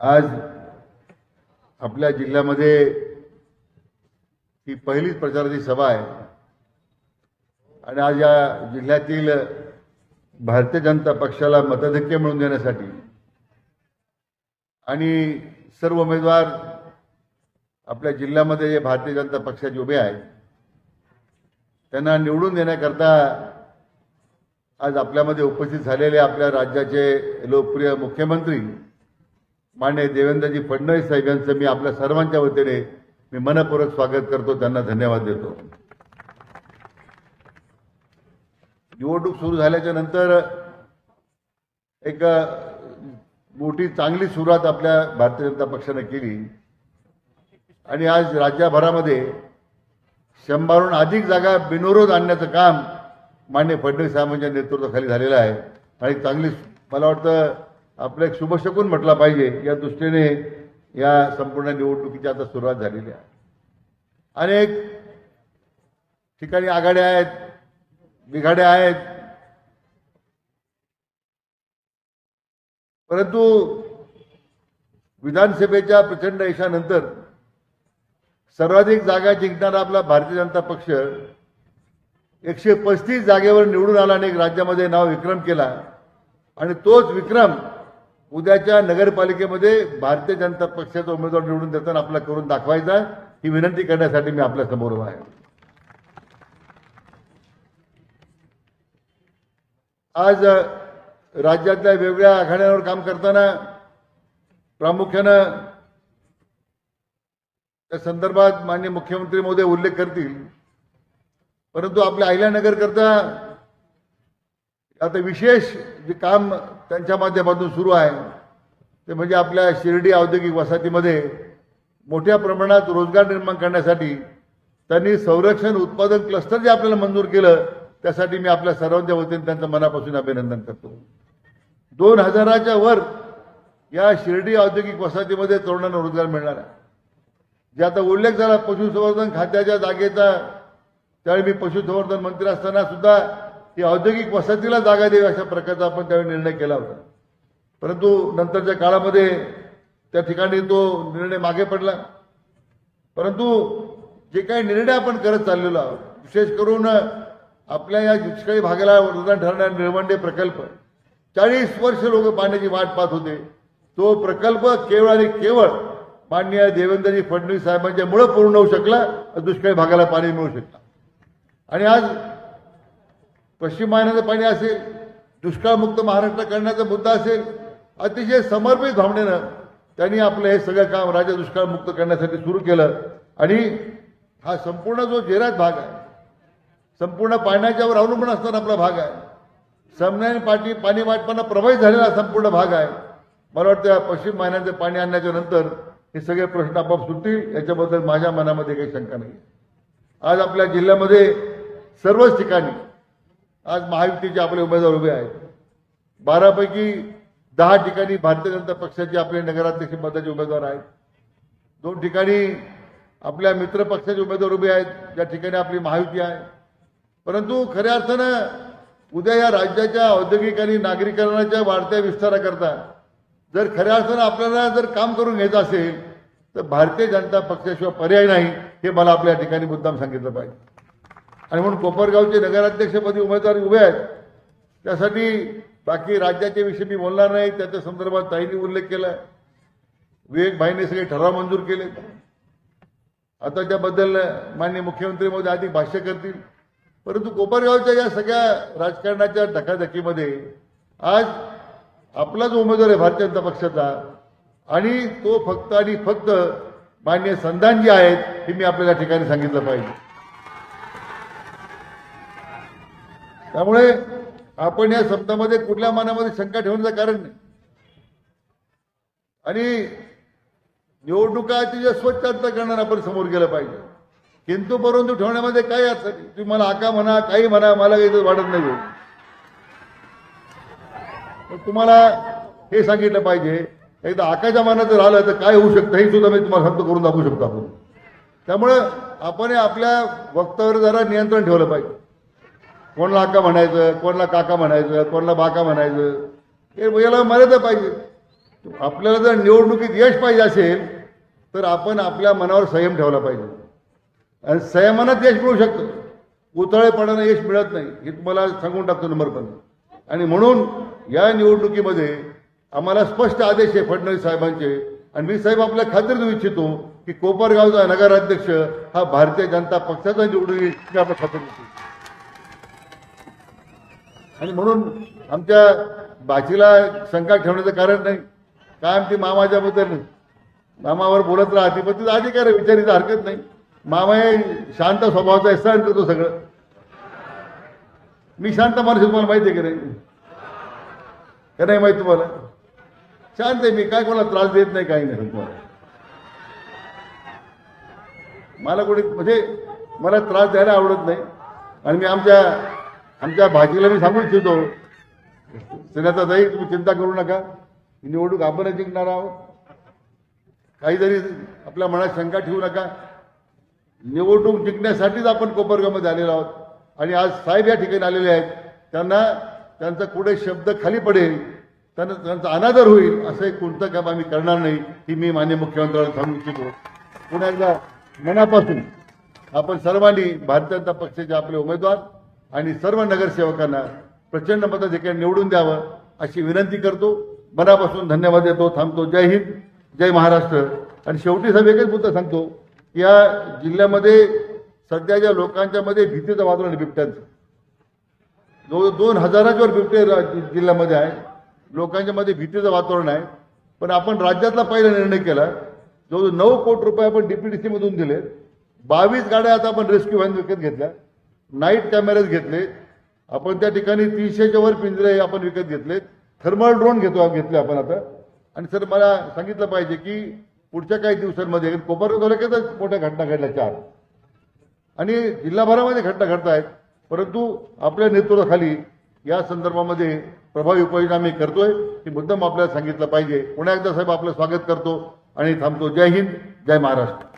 आज आपल्या जिल्ह्यामध्ये ही पहिलीच प्रचाराची सभा आहे. आणि आज या जिल्ह्यातील भारतीय जनता पक्षाला मतधक्के मिळवून देण्यासाठी आणि सर्व उमेदवार आपल्या जिल्ह्यामध्ये जे भारतीय जनता पक्षाचे उभे आहेत त्यांना निवडून देण्याकरता आज आपल्यामध्ये उपस्थित झालेले आपल्या राज्याचे लोकप्रिय मुख्यमंत्री मान्य देवेंद्रजी फडणवीस साहेब यांचं मी आपल्या सर्वांच्या वतीने मी मनपूर्वक स्वागत करतो त्यांना धन्यवाद देतो. निवडणूक सुरू झाल्याच्यानंतर एक मोठी चांगली सुरुवात आपल्या भारतीय जनता पक्षाने केली. आणि आज राज्यभरामध्ये शंभरहून अधिक जागा बिनविरोध आणण्याचं काम मान्य फडणवीस साहेबांच्या नेतृत्वाखाली झालेलं आहे. आणि चांगली मला वाटतं आपलं एक शुभशकून म्हटला पाहिजे. या दृष्टीने या संपूर्ण निवडणुकीची आता सुरुवात झालेली आहे. अनेक ठिकाणी आघाड्या आहेत बिघाड्या आहेत. परंतु विधानसभेच्या प्रचंड यशानंतर सर्वाधिक जागा जिंकणारा आपला भारतीय जनता पक्ष एकशे पस्तीस जागेवर निवडून आला आणि एक राज्यामध्ये नाव विक्रम केला. आणि तोच विक्रम उद्याच्या नगरपालिकेमध्ये भारतीय जनता पक्षाचा उमेदवार निवडून देताना आपला करून दाखवायचा ही विनंती करण्यासाठी मी आपल्यासमोर आहे. आज राज्यातल्या वेगवेगळ्या आघाड्यांवर काम करताना प्रामुख्यानं त्या संदर्भात माननीय मुख्यमंत्री महोदय उल्लेख करतील. परंतु आपल्या अहिल्यानगर करता आता विशेष जे काम त्यांच्या माध्यमातून सुरू आहे. ते म्हणजे आपल्या शिर्डी औद्योगिक वसाहतीमध्ये मोठ्या प्रमाणात रोजगार निर्माण करण्यासाठी त्यांनी संरक्षण उत्पादन क्लस्टर जे आपल्याला मंजूर केलं त्यासाठी मी आपल्या सर्वांच्या वतीने त्यांचं मनापासून अभिनंदन करतो. दोन हजाराच्या वर या शिर्डी औद्योगिक वसाहतीमध्ये तरुणांना रोजगार मिळणार आहे. जे आता उल्लेख झाला पशुसंवर्धन खात्याच्या जागेचा त्यावेळी मी पशुसंवर्धन मंत्री असताना सुद्धा ही औद्योगिक वसतीला जागा द्यावी अशा प्रकारचा आपण त्यावेळी निर्णय केला होता. परंतु नंतरच्या काळामध्ये त्या ठिकाणी तो निर्णय मागे पडला. परंतु जे काही निर्णय आपण करत चाललेलो आहोत विशेष करून आपल्या या दुष्काळी भागाला वरदान ठरणारा निळवंडे प्रकल्प चाळीस वर्ष लोक पाण्याची वाट पाहत होते. तो प्रकल्प केवळ आणि केवळ माननीय देवेंद्रजी फडणवीस साहेबांच्यामुळे पूर्ण होऊ शकला दुष्काळी भागाला पाणी मिळू शकला. आणि आज पश्चिम महाराष्ट्राचं पाणी असेल दुष्काळमुक्त महाराष्ट्र करण्याचा मुद्दा असेल अतिशय समर्पित भावनेनं त्यांनी आपलं हे सगळं काम राज्य दुष्काळमुक्त करण्यासाठी सुरू केलं. आणि हा संपूर्ण जो जेरात भाग आहे संपूर्ण पाण्याच्यावर अवलंबून असताना आपला भाग आहे. समन्याय पाठी पाणी वाटपानं प्रभावित झालेला संपूर्ण भाग आहे. मला वाटतं पश्चिम महिन्याचं पाणी आणण्याच्या नंतर हे सगळे प्रश्न आपोआप सुटतील. याच्याबद्दल माझ्या मनामध्ये काही शंका नाही. आज आपल्या जिल्ह्यामध्ये सर्वच ठिकाणी आज महायुतीचे आपले उमेदवार उभे आहेत. बारापैकी दहा ठिकाणी भारतीय जनता पक्षाचे आपले नगराध्यक्ष पदाचे उमेदवार आहेत. दोन ठिकाणी आपल्या मित्र पक्षाचे उमेदवार उभे आहेत. ज्या ठिकाणी आपली महायुती आहे. परंतु खऱ्या अर्थानं उद्या या राज्याच्या औद्योगिक आणि नागरीकरणाच्या वाढत्या विस्ताराकरता जर खऱ्या अर्थानं आपल्याला जर काम करून घ्यायचं असेल तर भारतीय जनता पक्षाशिवाय पर्याय नाही हे मला आपल्या ठिकाणी मुद्दाम सांगितलं पाहिजे. आणि म्हणून कोपरगावचे नगराध्यक्षपदी उमेदवार उभे आहेत. त्यासाठी बाकी राज्याच्या विषयी मी बोलणार नाही. त्याच्या संदर्भात ताईंनी उल्लेख केला विवेक भाईने सगळे ठराव मंजूर केले आता त्याबद्दल माननीय मुख्यमंत्री मोदी अधिक भाष्य करतील. परंतु कोपरगावच्या या सगळ्या राजकारणाच्या धकाधकीमध्ये आज आपला जो उमेदवार आहे भारतीय जनता पक्षाचा आणि तो फक्त आणि फक्त मान्य संधानजी आहेत हे मी आपल्याला ठिकाणी सांगितलं पाहिजे. त्यामुळे आपण या शब्दामध्ये कुठल्या मनामध्ये शंका ठेवण्याचं कारण नाही. आणि निवडणुका अतिशय स्वच्छ करणार आपण समोर गेलं पाहिजे. किंतु परंतु ठेवण्यामध्ये काय अर्थ तुम्ही मला आका म्हणा काही म्हणा मला काही वाटत नाही हो. तुम्हाला हे सांगितलं पाहिजे. एकदा आकाच्या मनात जर आलं तर काय होऊ शकतं हे सुद्धा मी तुम्हाला सांगतो करून दाखवू शकतो आपण. त्यामुळे आपण हे आपल्या वक्तव्यावर जरा नियंत्रण ठेवलं पाहिजे. कोणाला अक्का म्हणायचं कोणाला काका म्हणायचं कोणाला बाका म्हणायचं हे याला मर्यादा पाहिजे. आपल्याला जर निवडणुकीत यश पाहिजे असेल तर आपण आपल्या मनावर संयम ठेवला पाहिजे. आणि संयमानात यश मिळू शकतं. उतळेपणानं यश मिळत नाही. हे तुम्हाला सांगून टाकतो नंबर आणि म्हणून या निवडणुकीमध्ये आम्हाला स्पष्ट आदेश आहे फडणवीस साहेबांचे. आणि मी साहेब आपल्या खात्री देऊ इच्छितो की कोपरगावचा नगराध्यक्ष हा भारतीय जनता पक्षाचा निवडून येईल ही आपल्या खात्री देतो आणि म्हणून आमच्या बाचीला शंका ठेवण्याचं कारण नाही. काय आमची मामाच्या बद्दल. मामावर बोलत राहते पण तिचा अधिकार आहे विचारीचं हरकत नाही. मामा हे शांत स्वभावाचा आहे, सहन करतो सगळं. मी शांत माणूस तुम्हाला माहिती आहे की नाही? का नाही माहिती तुम्हाला? शांत आहे मी काय कोणाला त्रास देत नाही काही नाही. तुम्हाला मला कोणी म्हणजे मला त्रास द्यायला आवडत नाही. आणि मी आमच्या आमच्या भाजीला मी सांगू इच्छितो. सेनाता जाईल तुम्ही चिंता करू नका. ही निवडणूक आपणच जिंकणार आहोत. काहीतरी आपल्या मनात शंका ठेवू नका. निवडणूक जिंकण्यासाठीच आपण कोपरगावमध्ये आलेलो आहोत. आणि आज साहेब या ठिकाणी आलेले आहेत. त्यांना त्यांचा कुठे शब्द खाली पडेल त्यांना त्यांचा अनादर होईल असं एक कोणतं काम आम्ही करणार नाही ही मी मान्य मुख्यमंत्र्यांना सांगू इच्छितो. पुन्हा एकदा मनापासून आपण सर्वांनी भारतीय जनता पक्षाचे आपले उमेदवार आणि सर्व नगरसेवकांना प्रचंड मताधिकारी निवडून द्यावं अशी विनंती करतो. मनापासून धन्यवाद देतो. थांबतो. जय हिंद जय महाराष्ट्र. आणि शेवटी साहेब एकच मुद्दा सांगतो. की या जिल्ह्यामध्ये सध्याच्या लोकांच्या मध्ये भीतीचं वातावरण आहे बिबट्यांचं. जवळ दोन हजाराच्या वर बिबटे जिल्ह्यामध्ये आहे. लोकांच्या मध्ये भीतीचं वातावरण आहे. पण आपण राज्यातला पहिला निर्णय केला. जवळजवळ नऊ कोटी रुपये आपण डीपीडीसीमधून दिले बावीस गाड्या आता आपण रेस्क्यू व्हॅन विकत घेतल्या. नाईट कॅमेरेज घेतले. आपण त्या ठिकाणी तीनशेच्या वर पिंजरे आपण विकत घेतले. थर्मल ड्रोन घेतो घेतले आपण आता. आणि सर मला सांगितलं पाहिजे की पुढच्या काही दिवसांमध्ये कोपरगाव तालुक्यातच मोठ्या घटना घडल्या चार. आणि जिल्हाभरामध्ये घटना घडत आहेत परंतु आपल्या नेतृत्वाखाली या संदर्भामध्ये प्रभावी उपाययोजना आम्ही करतोय. ही मुद्दाम आपल्याला सांगितलं पाहिजे. पुन्हा एकदा साहेब आपलं स्वागत करतो आणि थांबतो. जय हिंद जय महाराष्ट्र.